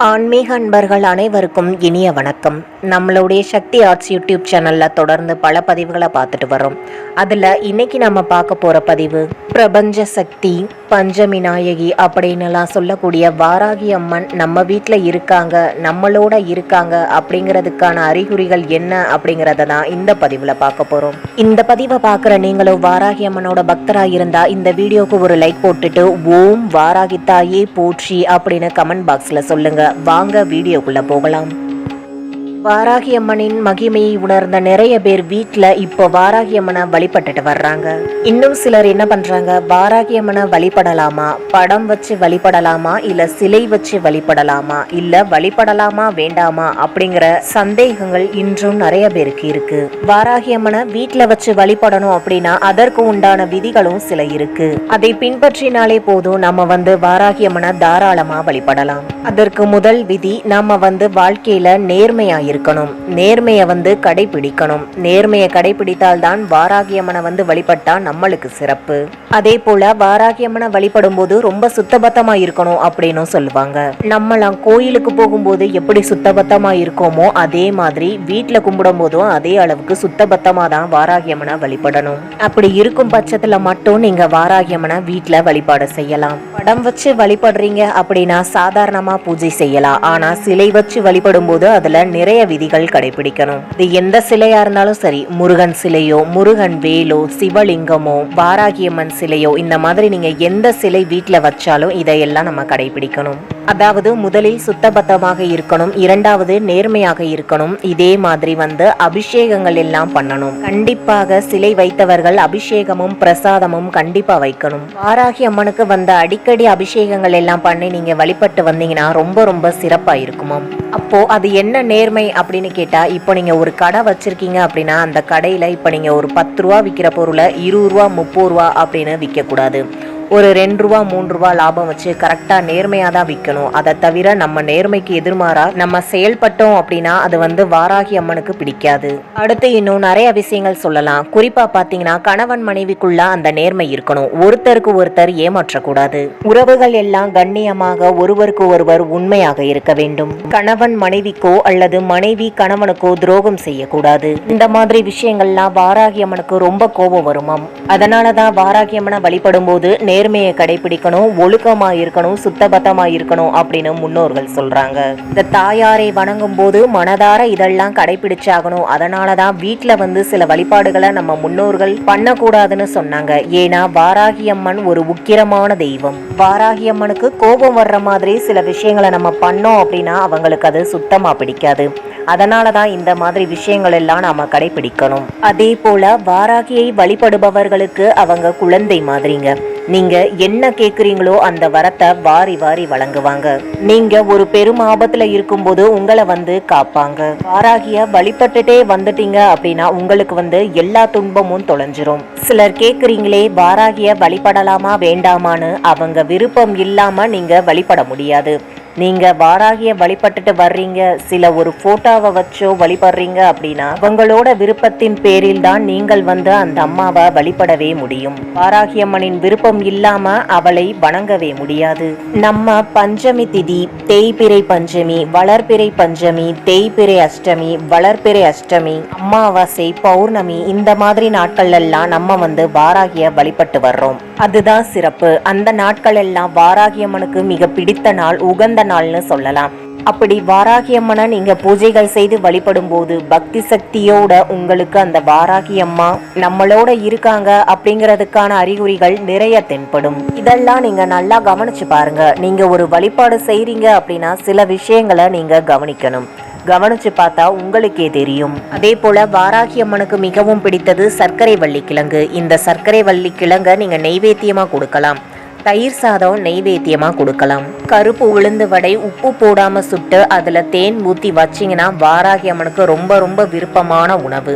ஆன்மீக அன்பர்கள் அனைவருக்கும் இனிய வணக்கம். நம்மளுடைய சக்தி ஆர்ட்ஸ் யூடியூப் சேனலில் தொடர்ந்து பல பதிவுகளை பார்த்துட்டு வரோம் அதில் இன்னைக்கு நம்ம பார்க்க போகிற பதிவு பிரபஞ்ச சக்தி பஞ்சமி நாயகி அப்படின்னுலாம் சொல்லக்கூடிய வாராகி அம்மன் நம்ம வீட்டில் இருக்காங்க நம்மளோட இருக்காங்க அப்படிங்கிறதுக்கான அறிகுறிகள் என்ன அப்படிங்கிறத தான் இந்த பதிவில் பார்க்க போகிறோம் இந்த பதிவை பார்க்குற நீங்களும் வாராகி அம்மனோட பக்தராக இருந்தால் இந்த வீடியோவுக்கு ஒரு லைக் போட்டுட்டு ஓம் வாராகி தாயே போற்றி அப்படின்னு கமெண்ட் பாக்ஸில் சொல்லுங்கள் வாங்க வீடியோக்குள்ள போகலாம். வாராகி அம்மனின் மகிமையை உணர்ந்த நிறைய பேர் வீட்டில் இப்போ வாராகி அம்மனை வழிபட்டுட்டு வர்றாங்க. இன்னும் சிலர் என்ன பண்றாங்க? வாராகி அம்மனை வழிபடலாமா? படம் வச்சு வழிபடலாமா? இல்லை சிலை வச்சு வழிபடலாமா? இல்லை வழிபடலாமா? வேண்டாமா? அப்படிங்கிற சந்தேகங்கள் இன்றும் நிறைய பேருக்கு இருக்கு. வாராகி அம்மனை வீட்டில் வச்சு வழிபடணும் அப்படின்னா அதற்கு உண்டான விதிகளும் சில இருக்கு. அதை பின்பற்றினாலே போதும் நம்ம வந்து வாராகி அம்மனை தாராளமாக வழிபடலாம். அதற்கு முதல் விதி நாம் வந்து வாழ்க்கையில் நேர்மையாக இருக்கணும் நேர்மையை வந்து கடைபிடிக்கணும். நேர்மையை கடைபிடித்தால்தான் வாராகியம்மனை வந்து வழிபட்டால் நம்மளுக்கு சிறப்பு. அதே போல் வாராகியம்மனை வழிபடும் போது ரொம்ப சுத்தபத்தமாக இருக்கணும் அப்படின்னும் சொல்லுவாங்க. நம்மளாம் கோயிலுக்கு போகும்போது எப்படி சுத்தபத்தமாக இருக்கோமோ அதே மாதிரி வீட்டில் கும்பிடும் போதும் அதே அளவுக்கு சுத்தபத்தமாக தான் வாராகியம்மனை வழிபடணும். அப்படி இருக்கும் பட்சத்தில் மட்டும் நீங்கள் வாராகியம்மனை வீட்டில் வழிபாடு செய்யலாம். படம் வச்சு வழிபடுறீங்க அப்படின்னா சாதாரணமாக பூஜை செய்யலாம். ஆனா சிலை வச்சு வழிபடும் போது அதுல நிறைய விதிகள் கடைபிடிக்கணும். இது எந்த சிலையா இருந்தாலும் சரி முருகன் சிலையோ முருகன் வேலோ சிவலிங்கமோ பாராகியம்மன் சிலையோ இந்த மாதிரி நீங்க எந்த சிலை வீட்டுல வச்சாலும் இதையெல்லாம் நம்ம கடைபிடிக்கணும். அதாவது முதலில் சுத்தபத்தமாக இருக்கணும் இரண்டாவது நேர்மையாக இருக்கணும் இதே மாதிரி வந்து அபிஷேகங்கள் எல்லாம் பண்ணணும். கண்டிப்பாக சிலை வைத்தவர்கள் அபிஷேகமும் பிரசாதமும் கண்டிப்பா வைக்கணும். வாராகி அம்மனுக்கு வந்த அடிக்கடி அபிஷேகங்கள் எல்லாம் பண்ணி நீங்க வழிபட்டு வந்தீங்கன்னா ரொம்ப ரொம்ப சிறப்பா இருக்குமாம் அப்போ அது என்ன நேர்மை அப்படின்னு கேட்டால் இப்போ நீங்கள் ஒரு கடை வச்சிருக்கீங்க அப்படின்னா அந்த கடையில் இப்போ நீங்கள் ஒரு பத்து ரூபா விற்கிற பொருளை இருபது ரூபா முப்பது ரூபா அப்படின்னு விற்கக்கூடாது ஒரு ரெண்டு ரூபா மூன்று ரூபா லாபம் வச்சு கரெக்டாக நேர்மையாக தான் விற்கணும் அதை தவிர நம்ம நேர்மைக்கு எதிர்மாறா நம்ம செயல்பட்டோம் அப்படின்னா அது வந்து வாராகி அம்மனுக்கு பிடிக்காது. அடுத்து இன்னும் நிறைய விஷயங்கள் சொல்லலாம். குறிப்பாக பார்த்தீங்கன்னா கணவன் மனைவிக்குள்ள அந்த நேர்மை இருக்கணும். ஒருத்தருக்கு ஒருத்தர் ஏமாற்றக்கூடாது. உறவுகள் எல்லாம் கண்ணியமாக ஒருவருக்கு ஒருவர் உண்மையாக இருக்க வேண்டும். கணவன் மனைவிக்கோ அல்லது மனைவி கணவனுக்கோ துரோகம் செய்யக்கூடாது. இந்த மாதிரி விஷயங்கள்லாம் வாராகி அம்மனுக்கு ரொம்ப கோபம் வருமாம் அதனால தான் வாராகி அம்மனை வழிபடும் போது நேர்மையை கடைபிடிக்கணும் ஒழுக்கமா இருக்கணும் சுத்தபத்தமா இருக்கணும் அப்படின்னு முன்னோர்கள் சொல்றாங்க. இந்த தாயாரை வணங்கும் போது மனதார இதெல்லாம் கடைபிடிச்சாகணும். அதனால தான் வீட்டில் வந்து சில வழிபாடுகளை நம்ம முன்னோர்கள் பண்ணக்கூடாதுன்னு சொன்னாங்க. ஏன்னா வாராகி அம்மன் ஒரு உக்கிரமான தெய்வம். வாராகி அம்மனுக்கு கோபம் வர்ற மாதிரி சில விஷயங்களை நம்ம பண்ணோம் அப்படின்னா அவங்களுக்கு அது சுத்தமா பிடிக்காது. அதனால தான் இந்த மாதிரி விஷயங்கள் எல்லாம் நாம கடைபிடிக்கணும். அதே போல வாராகியை வழிபடுபவர்களுக்கு அவங்க குழந்தை மாதிரிங்க. நீங்க என்ன கேக்குறீங்களோ அந்த வரத்தை வாரி வாரி வழங்குவாங்க. நீங்க ஒரு பெரும் ஆபத்துல இருக்கும்போது உங்களை வந்து காப்பாங்க. வாராகிய வழிபட்டுட்டே வந்துட்டீங்க அப்படின்னா உங்களுக்கு வந்து எல்லா துன்பமும் தொலைஞ்சிரும். சிலர் கேக்குறீங்களே வாராகிய வழிபடலாமா வேண்டாமான்னு அவங்க விருப்பம் இல்லாம நீங்க வழிபட முடியாது. நீங்க வாராகிய வழிபட்டுட்டு வர்றீங்க சில ஒரு ஃபோட்டோவை வச்சோ வழிபடுறீங்க அப்படின்னா அவங்களோட விருப்பத்தின் பேரில் தான் நீங்கள் வந்து அந்த அம்மாவை வழிபடவே முடியும். வாராகியம்மனின் விருப்பம் இல்லாம அவளை வணங்கவே முடியாது. நம்ம பஞ்சமி திதி தேய்பிறை பஞ்சமி வளர்பிறை பஞ்சமி தேய்பிரை அஷ்டமி வளர்பிறை அஷ்டமி அமாவாசை பௌர்ணமி இந்த மாதிரி நாட்கள் எல்லாம் நம்ம வந்து வாராகிய வழிபட்டு வர்றோம். அதுதான் சிறப்பு. அந்த நாட்கள் எல்லாம் வாராகியம்மனுக்கு மிக பிடித்த நாள் உகந்த நாள்னு சொல்லலாம். அப்படி வாராகியம்மனை நீங்க பூஜைகள் செய்து வழிபடும் போது பக்தி சக்தியோட உங்களுக்கு அந்த வாராகியம்மா நம்மளோட இருக்காங்க அப்படிங்கிறதுக்கான அறிகுறிகள் நிறைய தென்படும். இதெல்லாம் நீங்க நல்லா கவனிச்சு பாருங்க. நீங்க ஒரு வழிபாடு செய்றீங்க அப்படின்னா சில விஷயங்களை நீங்க கவனிக்கணும். கவனிச்சு பார்த்தா உங்களுக்கே தெரியும். அதே போல வாராகி அம்மனுக்கு மிகவும் பிடித்தது சர்க்கரை வள்ளி கிழங்கு இந்த சர்க்கரை வள்ளி கிழங்கை நீங்க நெய்வேத்தியமா கொடுக்கலாம். தயிர் சாதம் நெய்வேத்தியமாக கொடுக்கலாம். கருப்பு உளுந்து வடை உப்பு போடாமல் சுட்டு அதில் தேன் ஊற்றி வச்சிங்கன்னா வாராகி அம்மனுக்கு ரொம்ப ரொம்ப விருப்பமான உணவு.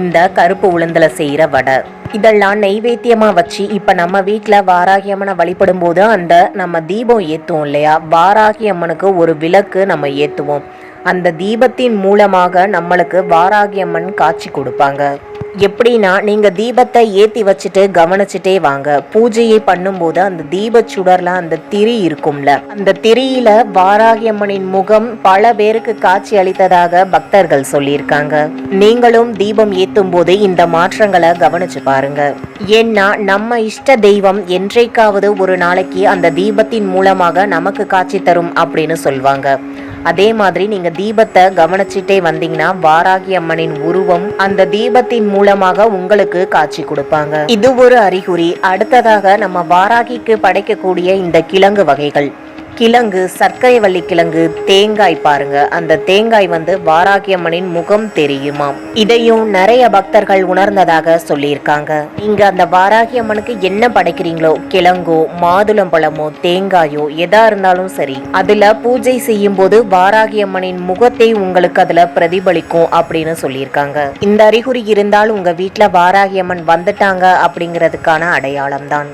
இந்த கருப்பு உளுந்தில் செய்கிற வடை. இதெல்லாம் நெய்வேத்தியமாக வச்சு இப்போ நம்ம வீட்டில் வாராகி அம்மனை வழிபடும் போது அந்த நம்ம தீபம் ஏற்றுவோம் இல்லையா? வாராகி அம்மனுக்கு ஒரு விளக்கு நம்ம ஏற்றுவோம் அந்த தீபத்தின் மூலமாக நம்மளுக்கு வாராகி அம்மன் காட்சி கொடுப்பாங்க. எப்படின்னா நீங்கள் தீபத்தை ஏற்றி வச்சுட்டு கவனிச்சுட்டே வாங்க. பூஜையை பண்ணும்போது அந்த தீப சுடர்ல அந்த திரி இருக்கும்ல. அந்த திரியில வாராகியம்மனின் முகம் பல பேருக்கு காட்சி அளித்ததாக பக்தர்கள் சொல்லியிருக்காங்க. நீங்களும் தீபம் ஏத்தும் போது இந்த மாற்றங்களை கவனிச்சு பாருங்க. ஏன்னா நம்ம இஷ்ட தெய்வம் என்றைக்காவது ஒரு நாளைக்கு அந்த தீபத்தின் மூலமாக நமக்கு காட்சி தரும் அப்படின்னு சொல்வாங்க. அதே மாதிரி நீங்க தீபத்தை கவனிச்சிட்டே வந்தீங்கன்னா வாராகி அம்மனின் உருவம் அந்த தீபத்தின் மூலமாக உங்களுக்கு காட்சி கொடுப்பாங்க. இது ஒரு அறிகுறி. அடுத்ததாக நம்ம வாராகிக்கு படைக்கக்கூடிய இந்த கிழங்கு வகைகள். கிழங்கு சர்க்கரை வள்ளி கிழங்கு தேங்காய் பாருங்க. அந்த தேங்காய் வந்து வாராகியம்மனின் முகம் தெரியுமாம் இதையும் நிறைய பக்தர்கள் உணர்ந்ததாக சொல்லியிருக்காங்க. நீங்க அந்த வாராகியம்மனுக்கு என்ன படைக்கிறீங்களோ? கிழங்கோ மாதுளம்பழமோ தேங்காயோ எதா இருந்தாலும் சரி. அதுல பூஜை செய்யும் போது வாராகியம்மனின் முகத்தை உங்களுக்கு அதுல பிரதிபலிக்கும் அப்படின்னு சொல்லியிருக்காங்க. இந்த அறிகுறி இருந்தால் உங்க வீட்டுல வாராகியம்மன் வந்துட்டாங்க அப்படிங்கிறதுக்கான அடையாளம் தான்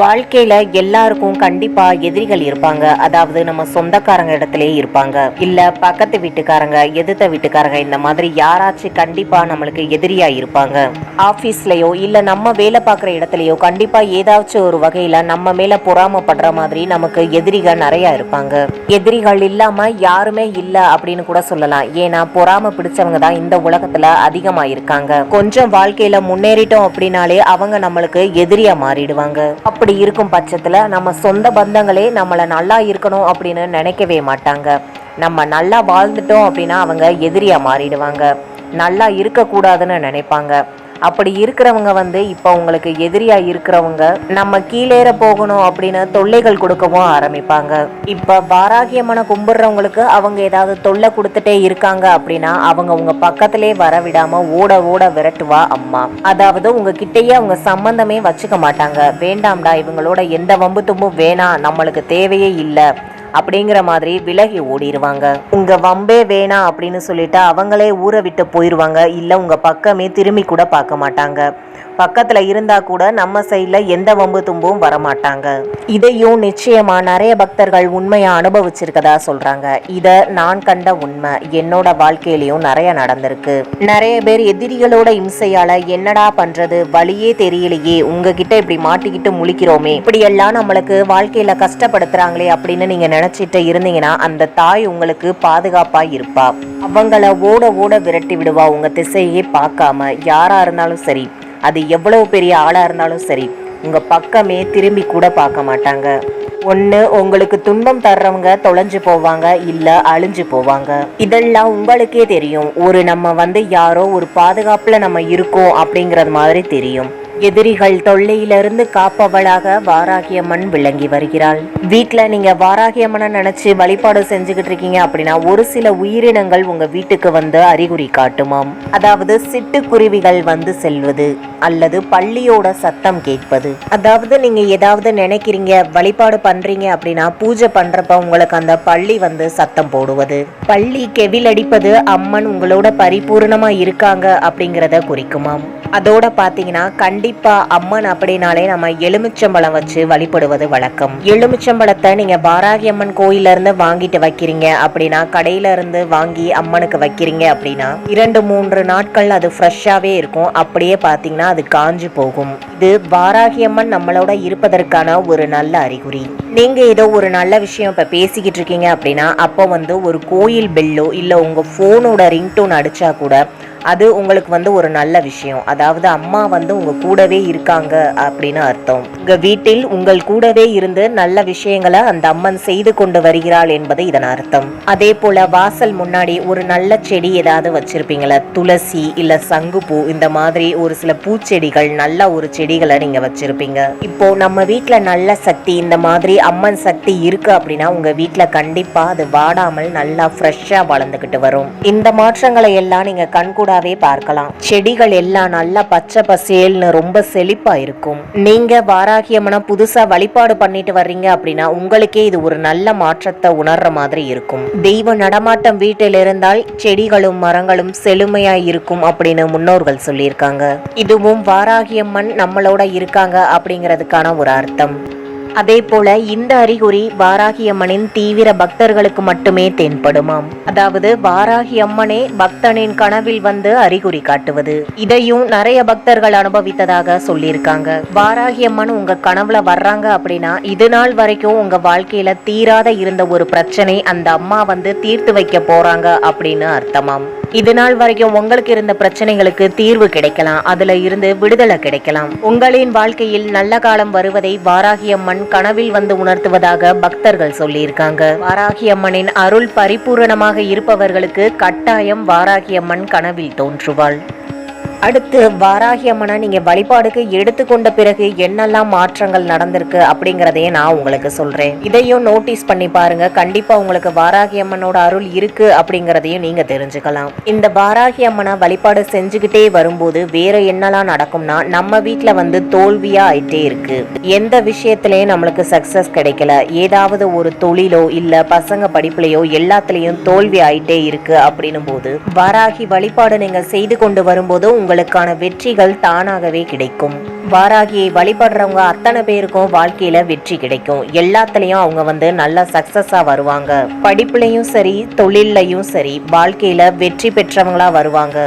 வாழ்க்கையில எல்லாருக்கும் கண்டிப்பா எதிரிகள் இருப்பாங்க. அதாவது நம்ம சொந்தக்காரங்க இடத்துலயே இருப்பாங்க. இல்ல பக்கத்து வீட்டுக்காரங்க எதிர்த்த வீட்டுக்காரங்க இந்த மாதிரி யாராச்சும் கண்டிப்பா நம்மளுக்கு எதிரியா இருப்பாங்க. ஆபீஸ்லயோ இல்ல நம்ம வேலை பார்க்குற இடத்துலயோ கண்டிப்பா ஏதாச்சும் ஒரு வகையில நம்ம மேல பொறாமப்படுற மாதிரி நமக்கு எதிரிகள் நிறைய இருப்பாங்க. எதிரிகள் இல்லாம யாருமே இல்ல அப்படின்னு கூட சொல்லலாம். ஏன்னா பொறாம பிடிச்சவங்க தான் இந்த உலகத்துல அதிகமா இருக்காங்க. கொஞ்சம் வாழ்க்கையில முன்னேறிட்டோம் அப்படின்னாலே அவங்க நம்மளுக்கு எதிரியா மாறிடுவாங்க. அப்படி இருக்கும் பட்சத்துல நம்ம சொந்த பந்தங்களே நம்மள நல்லா இருக்கணும் அப்படின்னு நினைக்கவே மாட்டாங்க. நம்ம நல்லா வாழ்ந்துட்டோம் அப்படின்னா அவங்க எதிரியா மாறிடுவாங்க. நல்லா இருக்கக்கூடாதுன்னு நினைப்பாங்க. அப்படி இருக்கிறவங்க வந்து இப்போ உங்களுக்கு எதிரியாக இருக்கிறவங்க நம்ம கீழேற போகணும் அப்படின்னு தொல்லைகள் கொடுக்கவும் ஆரம்பிப்பாங்க. இப்போ வாராகியம்மனை கும்பிடுறவங்களுக்கு அவங்க ஏதாவது தொல்லை கொடுத்துட்டே இருக்காங்க அப்படின்னா அவங்க உங்க பக்கத்திலே வர விடாம ஓட ஓட விரட்டுவா அம்மா. அதாவது உங்ககிட்டயே அவங்க சம்பந்தமே வச்சுக்க மாட்டாங்க. வேண்டாம்டா இவங்களோட எந்த வம்பு தும்பும் வேணாம் நம்மளுக்கு தேவையே இல்லை. அப்படிங்கிற மாதிரி விலகி ஓடிடுவாங்க உங்க வம்பே வேணாம் அப்படின்னு சொல்லிட்டு அவங்களே ஊரை விட்டு போயிடுவாங்க இல்லை உங்க பக்கமே திரும்பி கூட பார்க்க மாட்டாங்க. பக்கத்துல இருந்தா கூட நம்ம சைட்ல எந்த வம்பு தும்பும் வரமாட்டாங்க. இதையும் நிச்சயமா நிறைய பக்தர்கள் உண்மையா அனுபவிச்சிருக்கதா சொல்றாங்க. இத நான் கண்ட உண்மை என்னோட வாழ்க்கையிலயும் நிறைய நடந்திருக்கு. நிறைய பேர் எதிரிகளோட இம்சையால என்னடா பண்றது வழியே தெரியலையே உங்ககிட்ட இப்படி மாட்டிக்கிட்டு முழிக்கிறோமே இப்படி எல்லாம் நம்மளுக்கு வாழ்க்கையில கஷ்டப்படுத்துறாங்களே அப்படின்னு நீங்க நினைச்சிட்டு இருந்தீங்கன்னா அந்த தாய் உங்களுக்கு பாதுகாப்பா இருப்பா. அவங்கள ஓட ஓட விரட்டி விடுவா உங்க திசையே பார்க்காம யாரா இருந்தாலும் சரி. அது எவ்வளவு பெரிய ஆளாக இருந்தாலும் சரி உங்கள் பக்கமே திரும்பி கூட பார்க்க மாட்டாங்க. ஒன்று உங்களுக்கு துன்பம் தர்றவங்க தொலைஞ்சு போவாங்க இல்லை அழிஞ்சு போவாங்க. இதெல்லாம் உங்களுக்கே தெரியும். ஒரு நம்ம வந்து யாரோ ஒரு பாதுகாப்பில் நம்ம இருக்கோம் அப்படிங்கிறது மாதிரி தெரியும். எதிரிகள் தொல்லையிலிருந்து காப்பவளாக வாராகியம்மன் விளங்கி வருகிறாள். வீட்ல நீங்க வாராகியம்மனை நினைச்சு வழிபாடு செஞ்சுக்கிட்டு இருக்கீங்க அப்படின்னா ஒரு சில உயிரினங்கள் உங்க வீட்டுக்கு வந்து அறிகுறி காட்டுமாம். அதாவது சிட்டுக்குருவிகள் வந்து செல்வது அல்லது பள்ளியோட சத்தம் கேட்பது. அதாவது நீங்க ஏதாவது நினைக்கிறீங்க வழிபாடு பண்றீங்க அப்படின்னா பூஜை பண்றப்ப உங்களுக்கு அந்த பள்ளி வந்து சத்தம் போடுவது. பள்ளி கெவில் அடிப்பது அம்மன் உங்களோட பரிபூர்ணமாக இருக்காங்க அப்படிங்கிறத குறிக்குமாம். அதோட பார்த்தீங்கன்னா கண்டிப்பா அம்மன் அப்படின்னாலே நம்ம எலுமிச்சம்பழம் வச்சு வழிபடுவது வழக்கம். எலுமிச்சம்பழத்தை நீங்க பாராகி அம்மன் கோயில்ல இருந்து வாங்கிட்டு வைக்கிறீங்க அப்படின்னா கடையில இருந்து வாங்கி அம்மனுக்கு வைக்கிறீங்க அப்படின்னா இரண்டு மூன்று நாட்கள் அது ஃப்ரெஷ்ஷாவே இருக்கும். அப்படியே பார்த்தீங்கன்னா அது காஞ்சு போகும். இது பாராகி அம்மன் நம்மளோட இருப்பதற்கான ஒரு நல்ல அறிகுறி. நீங்க ஏதோ ஒரு நல்ல விஷயம் இப்ப பேசிக்கிட்டு இருக்கீங்க அப்படின்னா அப்போ வந்து ஒரு கோயில் பெல்லோ இல்ல உங்க போனோட ரிங்டோன் அடிச்சா கூட அது உங்களுக்கு வந்து ஒரு நல்ல விஷயம். அதாவது அம்மா வந்து உங்க கூடவே இருக்காங்க அப்படின்னு அர்த்தம். உங்க வீட்டில் உங்கள் கூடவே இருந்து நல்ல விஷயங்களை அந்த அம்மன் செய்து கொண்டு வருகிறாள் என்பது இதன் அர்த்தம். அதே போல வாசல் முன்னாடி ஒரு நல்ல செடி ஏதாவது வச்சிருப்பீங்களா? துளசி இல்ல சங்குப்பூ இந்த மாதிரி ஒரு சில பூச்செடிகள் நல்ல ஒரு செடிகளை நீங்க வச்சிருப்பீங்க. இப்போ நம்ம வீட்டில் நல்ல சக்தி இந்த மாதிரி அம்மன் சக்தி இருக்கு அப்படின்னா உங்க வீட்டில் கண்டிப்பா அது வாடாமல் நல்லா ஃப்ரெஷ்ஷாக வளர்ந்துகிட்டு வரும். இந்த மாற்றங்களை எல்லாம் நீங்க கண்கூடாவே பார்க்கலாம். செடிகள் எல்லாம் நல்லா பச்சை பசேல்னு ரொம்ப செழிப்பா இருக்கும். நீங்க வாராகியம்னா புதுசா வழிபாடு பண்ணிட்டு வர்றீங்க அப்படின்னா உங்களுக்கே இது ஒரு நல்ல மாற்றத்தை உணர்ற மாதிரி இருக்கும். தெய்வ நடமாட்டம் வீட்டில் இருந்தால் செடிகளும் மரங்களும் செழுமையா இருக்கும் அப்படின்னு முன்னோர்கள் சொல்லியிருக்காங்க. இதுவும் வாராகியம்மன் நம்மளோட இருக்காங்க அப்படிங்கிறதுக்கான ஒரு அர்த்தம். அதே போல இந்த அறிகுறி வாராகி அம்மனின் தீவிர பக்தர்களுக்கு மட்டுமே தென்படுமாம். அதாவது வாராகி அம்மனே பக்தனின் கனவில் வந்து அறிகுறி காட்டுவது. இதையும் நிறைய பக்தர்கள் அனுபவித்ததாக சொல்லியிருக்காங்க. வாராகி அம்மன் உங்க கனவுல வர்றாங்க அப்படின்னா இது நாள் வரைக்கும் உங்க வாழ்க்கையில தீராத இருந்த ஒரு பிரச்சனை அந்த அம்மா வந்து தீர்த்து வைக்க போறாங்க அப்படின்னு அர்த்தமாம். இது நாள் வரைக்கும் உங்களுக்கு இருந்த பிரச்சனைகளுக்கு தீர்வு கிடைக்கலாம். அதுல இருந்து விடுதலை கிடைக்கலாம். உங்களின் வாழ்க்கையில் நல்ல காலம் வருவதை வாராகி அம்மன் கனவில் வந்து உணர்த்துவதாக பக்தர்கள் சொல்லியிருக்காங்க. வாராகி அம்மனின் அருள் பரிபூரணமாக இருப்பவர்களுக்கு கட்டாயம் வாராகி அம்மன் கனவில் தோன்றுவாள். அடுத்து வாராகி அம்மனை நீங்கள் வழிபாடுக்கு எடுத்துக்கொண்ட பிறகு என்னெல்லாம் மாற்றங்கள் நடந்திருக்கு அப்படிங்கிறதையே நான் உங்களுக்கு சொல்கிறேன் இதையும் நோட்டீஸ் பண்ணி பாருங்க. கண்டிப்பாக உங்களுக்கு வாராகி அம்மனோட அருள் இருக்கு அப்படிங்கிறதையும் நீங்கள் தெரிஞ்சுக்கலாம். இந்த வாராகி அம்மனை வழிபாடு செஞ்சுக்கிட்டே வரும்போது வேற என்னெல்லாம் நடக்கும்னா நம்ம வீட்டில் வந்து தோல்வியாக ஆயிட்டே இருக்கு. எந்த விஷயத்துலையும் நம்மளுக்கு சக்சஸ் கிடைக்கல. ஏதாவது ஒரு தொழிலோ இல்லை பசங்க படிப்புலையோ எல்லாத்துலேயும் தோல்வி ஆயிட்டே இருக்கு அப்படின்னும் போது வாராகி வழிபாடு நீங்கள் செய்து கொண்டு வரும்போது உங்களுக்கான வெற்றிகள் தானாகவே கிடைக்கும். வாராகியை வழிபடுறவங்க அத்தனை பேருக்கும் வாழ்க்கையில வெற்றி கிடைக்கும். எல்லாத்துலயும் அவங்க வந்து நல்லா சக்சஸா வருவாங்க. படிப்புலையும் சரி தொழில்லையும் சரி வாழ்க்கையில வெற்றி பெற்றவங்களா வருவாங்க.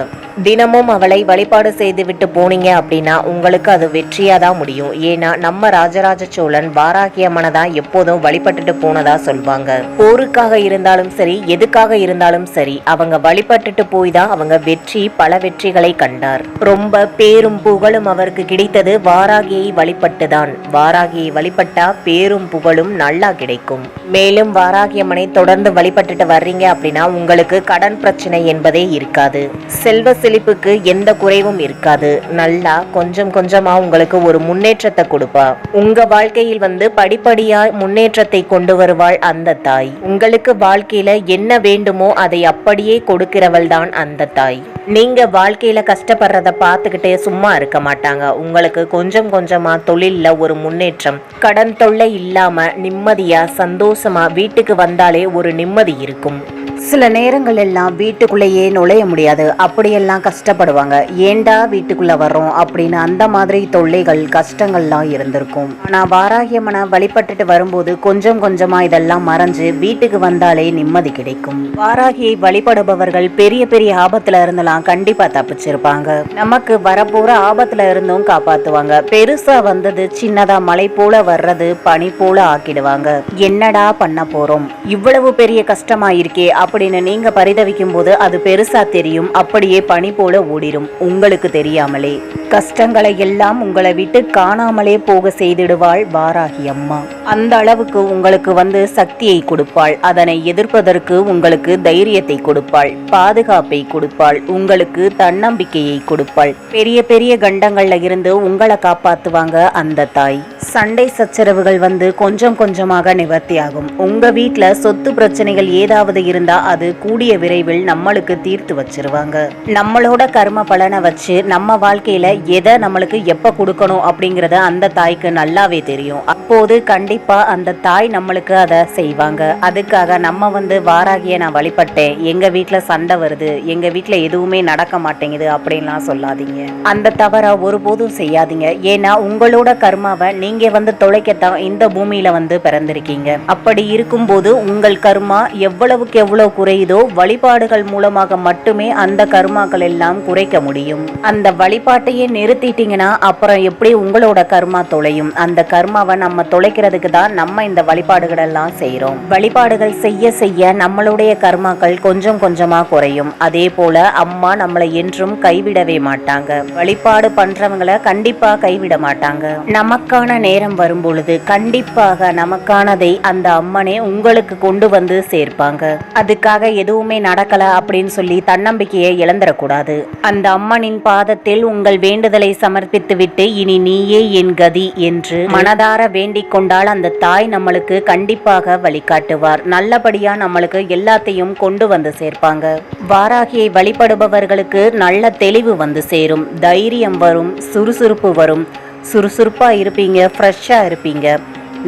தினமும் அவளை வழிபாடு செய்துவிட்டு போனீங்க அப்படின்னா உங்களுக்கு அது வெற்றியா தான் முடியும். ஏன்னா நம்ம ராஜராஜ சோழன் வாராகியம்மனை தான் எப்போதும் வழிபட்டுட்டு போனதா சொல்வாங்க. போருக்காக இருந்தாலும் சரி எதுக்காக இருந்தாலும் சரி அவங்க வழிபட்டுட்டு போய் தான் அவங்க வெற்றி பல வெற்றிகளை கண்டார். ரொம்ப பேரும் புகழும் அவருக்கு கிடைத்தது வாராகியை வழிபட்டு தான் வாராகியை வழிபட்டா பேரும் புகழும் நல்லா கிடைக்கும். மேலும் வாராகியம்மனை தொடர்ந்து வழிபட்டுட்டு வர்றீங்க அப்படின்னா உங்களுக்கு கடன் பிரச்சனை என்பதே இருக்காது. செல்வ செழிப்புக்கு எந்த குறைவும் இருக்காது. நல்லா கொஞ்சம் கொஞ்சமா உங்களுக்கு ஒரு முன்னேற்றத்தை கொடுப்பா. உங்க வாழ்க்கையில் வந்து படிப்படியா முன்னேற்றத்தை கொண்டு வருவாள் அந்த தாய். உங்களுக்கு வாழ்க்கையில என்ன வேண்டுமோ அதை அப்படியே கொடுக்கிறவள் தான் அந்த தாய். நீங்க வாழ்க்கையில கஷ்டப்படுறத பார்த்துக்கிட்டே சும்மா இருக்க மாட்டாங்க. உங்களுக்கு கொஞ்சம் கொஞ்சமா தொழில்ல ஒரு முன்னேற்றம். கடன் தொல்லை இல்லாம நிம்மதியா சந்தோஷமா வீட்டுக்கு வந்தாலே ஒரு நிம்மதி இருக்கும். சில நேரங்கள் எல்லாம் வீட்டுக்குள்ளேயே நுழைய முடியாது. அப்படியெல்லாம் கஷ்டப்படுவாங்க. ஏண்டா வீட்டுக்குள்ள வர்றோம்? அப்படின்னு அந்த மாதிரி தொல்லைகள் கஷ்டங்கள்லாம் இருந்திருக்கும். ஆனா வாராகியம்மனை வழிபட்டுட்டு வரும்போது கொஞ்சம் கொஞ்சமா இதெல்லாம் மறைஞ்சு வீட்டுக்கு வந்தாலே நிம்மதி கிடைக்கும். வாராகியை வழிபடுபவர்கள் பெரிய பெரிய ஆபத்துல இருந்தெல்லாம் கண்டிப்பா தப்பிச்சிருப்பாங்க. நமக்கு வரப்போற ஆபத்துல இருந்தும் காப்பாத்துவாங்க. பெருசா வந்தது சின்னதா மலை போல வர்றது பனி போல ஆக்கிடுவாங்க. என்னடா பண்ண போறோம்? இவ்வளவு பெரிய கஷ்டமா இருக்கே அப்படின்னு நீங்க பரிதவிக்கும் போது அது பெருசா தெரியும். அப்படியே பனி போல ஓடிடும் உங்களுக்கு தெரியாமலே. கஷ்டங்களை எல்லாம் உங்களை விட்டு காணாமலே போக செய்திடுவாள் வாராகி அம்மா. அந்த அளவுக்கு உங்களுக்கு வந்து சக்தியை கொடுப்பாள். அதனை எதிர்ப்பதற்கு உங்களுக்கு தைரியத்தை கொடுப்பாள். பாதுகாப்பை கொடுப்பாள். உங்களுக்கு தன்னம்பிக்கையை கொடுப்பாள். பெரிய பெரிய கண்டங்கள்ல இருந்து உங்களை காப்பாத்துவாங்க அந்த தாய். சண்டை சச்சரவுகள் வந்து கொஞ்சம் கொஞ்சமாக நிவர்த்தியாகும். உங்க வீட்டில் சொத்து பிரச்சனைகள் ஏதாவது இருந்தா அது கூடிய விரைவில் நம்மளுக்கு தீர்த்து வச்சிருவாங்க. நம்மளோட கர்ம பலனை வச்சு நம்ம வாழ்க்கையில எதை நம்மளுக்கு எப்ப கொடுக்கணும் அப்படிங்கறத அந்த தாய்க்கு நல்லாவே தெரியும். அப்போது கண்டிப்பா அந்த தாய் நம்மளுக்கு அதை செய்வாங்க. அதுக்காக நம்ம வந்து வாராகிய நான் வழிபட்டேன். எங்க வீட்டில் சண்டை வருது. எங்க வீட்டில் எதுவுமே நடக்க மாட்டேங்குது அப்படின்லாம் சொல்லாதீங்க. அந்த தவற ஒருபோதும் செய்யாதீங்க. ஏன்னா உங்களோட கர்மாவை நீங்க வந்து தொலைக்கத்தான் இந்த பூமியில வந்து பிறந்திருக்கீங்க. அப்படி இருக்கும்போது உங்கள் கர்மா எவ்வளவுக்கு எவ்வளவு குறையுதோ வழிபாடுகள் மூலமாக மட்டுமே அந்த கர்மாக்கள் எல்லாம் குறைக்க முடியும். அந்த வழிபாட்டையே நிறுத்திட்டீங்கன்னா அப்புறம் எப்படி உங்களோட கர்மா தொலையும்? அந்த கர்மாவை நம்ம தொலைக்கிறதுக்கு தான் நம்ம இந்த வழிபாடுகள் எல்லாம் செய்றோம். வழிபாடுகள் செய்ய செய்ய நம்மளுடைய கர்மாக்கள் கொஞ்சம் கொஞ்சமா குறையும். அதே போல அம்மா நம்மளை என்றும் கைவிடவே மாட்டாங்க. வழிபாடு பண்றவங்களை கண்டிப்பா கைவிட மாட்டாங்க. நமக்கான நேரம் வரும்பொழுது கண்டிப்பாக நமக்கானதை அந்த அம்மனே உங்களுக்கு கொண்டு வந்து சேர்ப்பாங்க. அதுக்காக எதுவுமே நடக்கல அப்படின்னு சொல்லி தன்னம்பிக்கையை இழந்துடக்கூடாது. அந்த அம்மனின் பாதத்தில் உங்கள் வேண்டுதலை சமர்ப்பித்து விட்டு இனி நீயே என் கதி என்று மனதார வேண்டிக் கொண்டால் அந்த தாய் நம்மளுக்கு கண்டிப்பாக வழிகாட்டுவார். நல்லபடியா நம்மளுக்கு எல்லாத்தையும் கொண்டு வந்து சேர்ப்பாங்க. வாராகியை வழிபடுபவர்களுக்கு நல்ல தெளிவு வந்து சேரும். தைரியம் வரும் சுறுசுறுப்பு வரும். சுறுசுறுப்பாக இருப்பீங்க ஃப்ரெஷ்ஷாக இருப்பீங்க.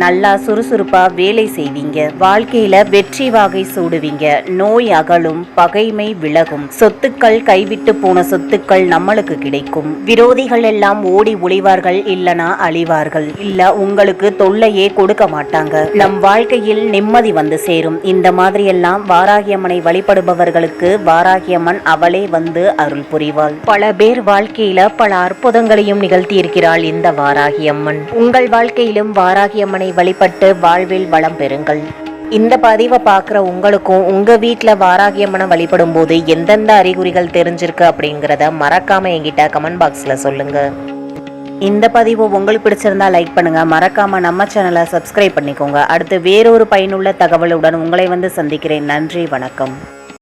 நல்லா சுறுசுறுப்பா வேலை செய்வீங்க. வாழ்க்கையில வெற்றி வாகை சூடுவீங்க. நோய் அகலும் பகைமை விலகும். சொத்துக்கள் கைவிட்டு போன சொத்துக்கள் நம்மளுக்கு கிடைக்கும். விரோதிகள் எல்லாம் ஓடி ஒளிவார்கள் இல்லனா அழிவார்கள். இல்ல உங்களுக்கு தொல்லையே கொடுக்க மாட்டாங்க. நம் வாழ்க்கையில் நிம்மதி வந்து சேரும். இந்த மாதிரி எல்லாம் வாராகியம்மனை வழிபடுபவர்களுக்கு வாராகியம்மன் அவளே வந்து அருள் புரிவாள். பல பேர் வாழ்க்கையில பல அற்புதங்களையும் நிகழ்த்தி இருக்கிறாள் இந்த வாராகியம்மன். உங்கள் வாழ்க்கையிலும் வாராகியம்மனை வழிபட்டு வாழ்வில் வளம் பெறுங்கள். இந்த பதிவை பார்க்குற உங்களுக்கும் உங்கள் வீட்டில் வாராகியம்மனை வழிபடும் போது எந்தெந்த அறிகுறிகள் தெரிஞ்சிருக்கு அப்படிங்கிறத மறக்காம என்கிட்ட கமெண்ட் பாக்ஸில் சொல்லுங்க. இந்த பதிவு உங்களுக்கு பிடிச்சிருந்தா லைக் பண்ணுங்க. மறக்காம நம்ம சேனலை சப்ஸ்கிரைப் பண்ணிக்கோங்க. அடுத்து வேறொரு பயனுள்ள தகவலுடன் உங்களை வந்து சந்திக்கிறேன். நன்றி வணக்கம்.